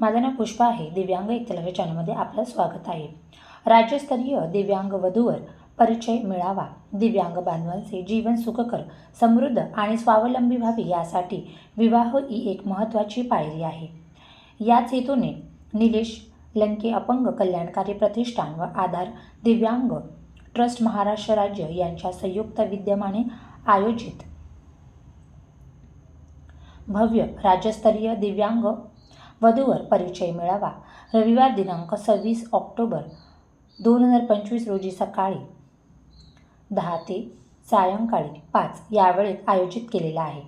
माझं नाव पुष्पा आहे. दिव्यांग एकलव्य चॅनलमध्ये आपलं स्वागत आहे. राज्यस्तरीय दिव्यांग वधूवर परिचय मिळावा. दिव्यांग बांधवांचे जीवन सुखकर समृद्ध आणि स्वावलंबी व्हावे यासाठी विवाह ही एक महत्त्वाची पायरी आहे. याच हेतूने निलेश लंके अपंग कल्याणकारी प्रतिष्ठान व आधार दिव्यांग ट्रस्ट महाराष्ट्र राज्य यांच्या संयुक्त विद्यमाने आयोजित भव्य राज्यस्तरीय दिव्यांग वधूवर परिचय मिळावा. रविवार दिनांक सव्वीस ऑक्टोबर दोन हजार पंचवीस रोजी सकाळी दहा ते सायंकाळी पाच यावेळेत आयोजित केलेला आहे.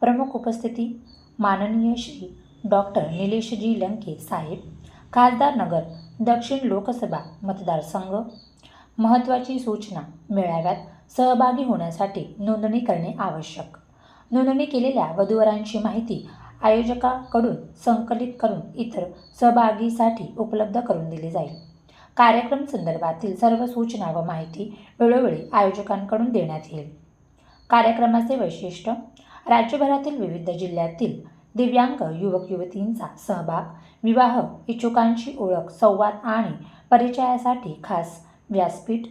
प्रमुख उपस्थिती माननीय श्री डॉक्टर निलेशजी लंके साहेब खासदार नगर दक्षिण लोकसभा मतदारसंघ. महत्त्वाची सूचना मेळाव्यात सहभागी होण्यासाठी नोंदणी करणे आवश्यक. नोंदणी केलेल्या वधूवरांची माहिती आयोजकाकडून संकलित करून इतर सहभागीसाठी उपलब्ध करून दिली जाईल. कार्यक्रम संदर्भातील सर्व सूचना व माहिती वेळोवेळी आयोजकांकडून देण्यात येईल. कार्यक्रमाचे वैशिष्ट्य राज्यभरातील विविध जिल्ह्यातील दिव्यांग युवक युवतींचा सहभाग विवाह इच्छुकांची ओळख संवाद आणि परिचयासाठी खास व्यासपीठ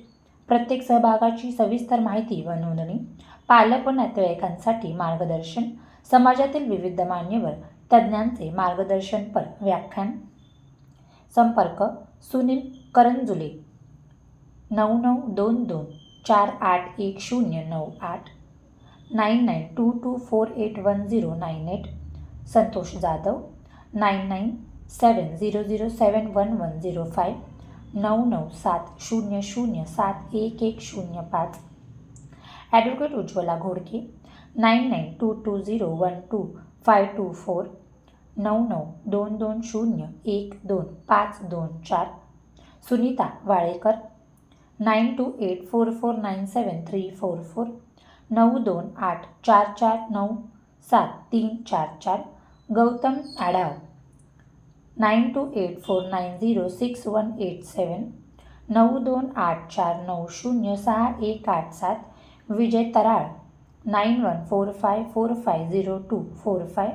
प्रत्येक सहभागाची सविस्तर माहिती व नोंदणी पालक व नातेवाईकांसाठी मार्गदर्शन समाजातील विविध मान्यवर तज्ज्ञांचे मार्गदर्शनपर व्याख्यान. संपर्क सुनील करंजुले. नऊ नऊ दोन दोन चार आठ एक शून्य नऊ आठ. Nine nine two two four eight one zero nine eight. Santosh Jadhav. Nine nine seven zero zero seven one one zero five. नऊ नऊ सात शून्य शून्य सात एक एक शून्य पाच. Advocate Ujjwala Ghodke. Nine nine two two zero one two five two four नऊ नऊ दोन दोन शून्य एक दोन पाच दोन चार Sunita Walekar nine two eight four four nine seven three four four नऊ दोन आठ चार चार नऊ सात तीन चार चार Gautam Adhav nine two eight four nine zero six one eight seven नऊ दोन आठ चार नऊ शून्य सहा एक आठ सात Vijay Taral nine one four five four five zero two four five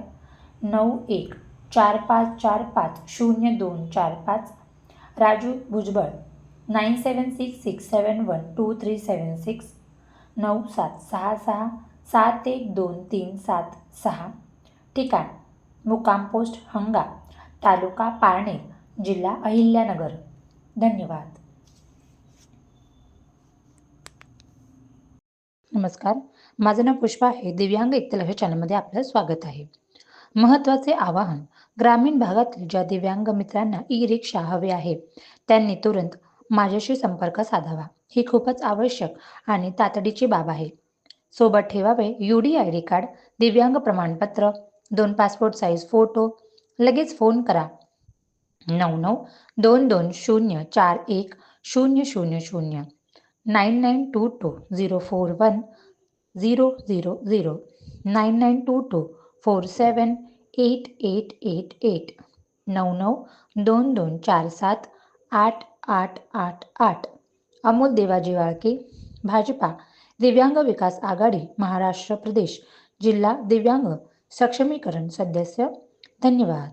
नऊ एक चार पाच चार पाच शून्य दोन चार पाच Raju Bhujbal nine seven six six seven one two three seven six नऊ सात सहा सहा सात एक दोन तीन सात सहा. ठिकाण मुक्काम पोस्ट हंगा तालुका पारणे जिल्हा अहिल्यानगर. धन्यवाद. नमस्कार. माझं नाव पुष्पा आहे. दिव्यांग एकलव्य चॅनलमध्ये आपलं स्वागत आहे. महत्त्वाचे आवाहन. ग्रामीण भागातील ज्या दिव्यांग मित्रांना ई रिक्षा हवे आहे त्यांनी तुरंत माझ्याशी संपर्क साधावा. ही खूपच आवश्यक आणि तातडीची बाब आहे. सोबत ठेवावे U D I D card दिव्यांग प्रमाणपत्र दोन पासपोर्ट साईज फोटो लगेच फोन करा. नऊ नऊ दोन दोन शून्य चार एक शून्य शून्य शून्य. Nine nine two two zero four one zero zero zero nine nine two two four seven eight eight eight eight नऊ नऊ दोन दोन चार सात आठ आठ आठ आठ. अमोल देवाजी वाळके भाजपा. दिव्यांग विकास आघाडी महाराष्ट्र प्रदेश. जिल्हा दिव्यांग सक्षमीकरण सदस्य. धन्यवाद.